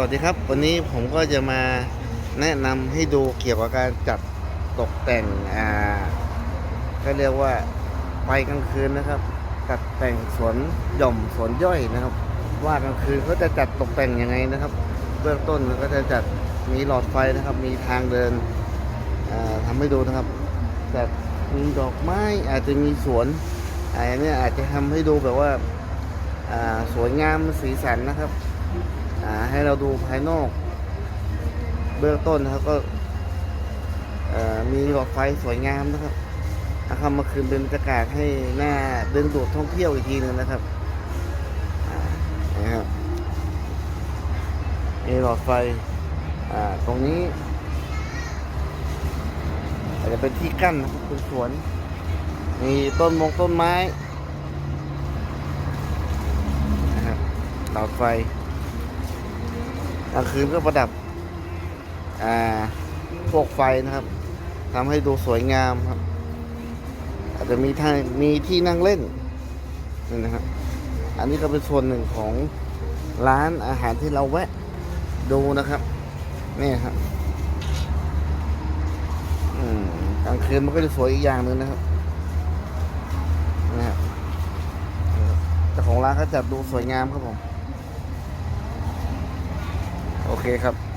วัสดีครับ วันนี้ผมก็จะมาแนะนำให้ดูเกี่ยวกับการจัดตกแต่งอ่าก็เรียกว่าไฟกลางคืนนะครับ จัดแต่งสวนหย่อมสวนย่อยนะครับ ว่ากลางคืนเขาจะจัดตกแต่งยังไงนะครับ เบื้องต้นก็จะจัดมีหลอดไฟนะครับ มีทางเดินอ่าทำให้ดูนะครับจัดมีดอกไม้อาจจะมีสวนอันนี้อาจจะทำให้ดูแบบว่าอ่าสวยงามสีสันนะครับ อ่าให้เราดูภายนอก เบื้องต้นนะครับก็มีหลอดไฟสวยงามนะครับนะครับมาคืนเป็นบรรยากาศให้หน้าดึงดูดท่องเที่ยวอีกทีหนึ่งนะครับนะครับมีหลอดไฟอ่าตรงนี้อาจจะเป็นที่กั้นนะครับเป็นสวน มีต้นมงต้นไม้นะครับหลอดไฟ กลางคืนก็ประดับอ่าพวกไฟนะครับทำให้ดูสวยงามครับ อาจจะมีทางมีที่นั่งเล่นนี่นะครับ อันนี้ก็เป็นส่วนหนึ่งของร้านอาหารที่เราแวะดูนะครับนี่ครับอืมกลางคืนมันก็จะสวยอีกอย่างหนึ่งนะครับนะครับเจ้าของร้านเขาจัดดูสวยงามครับผม โอเคครับ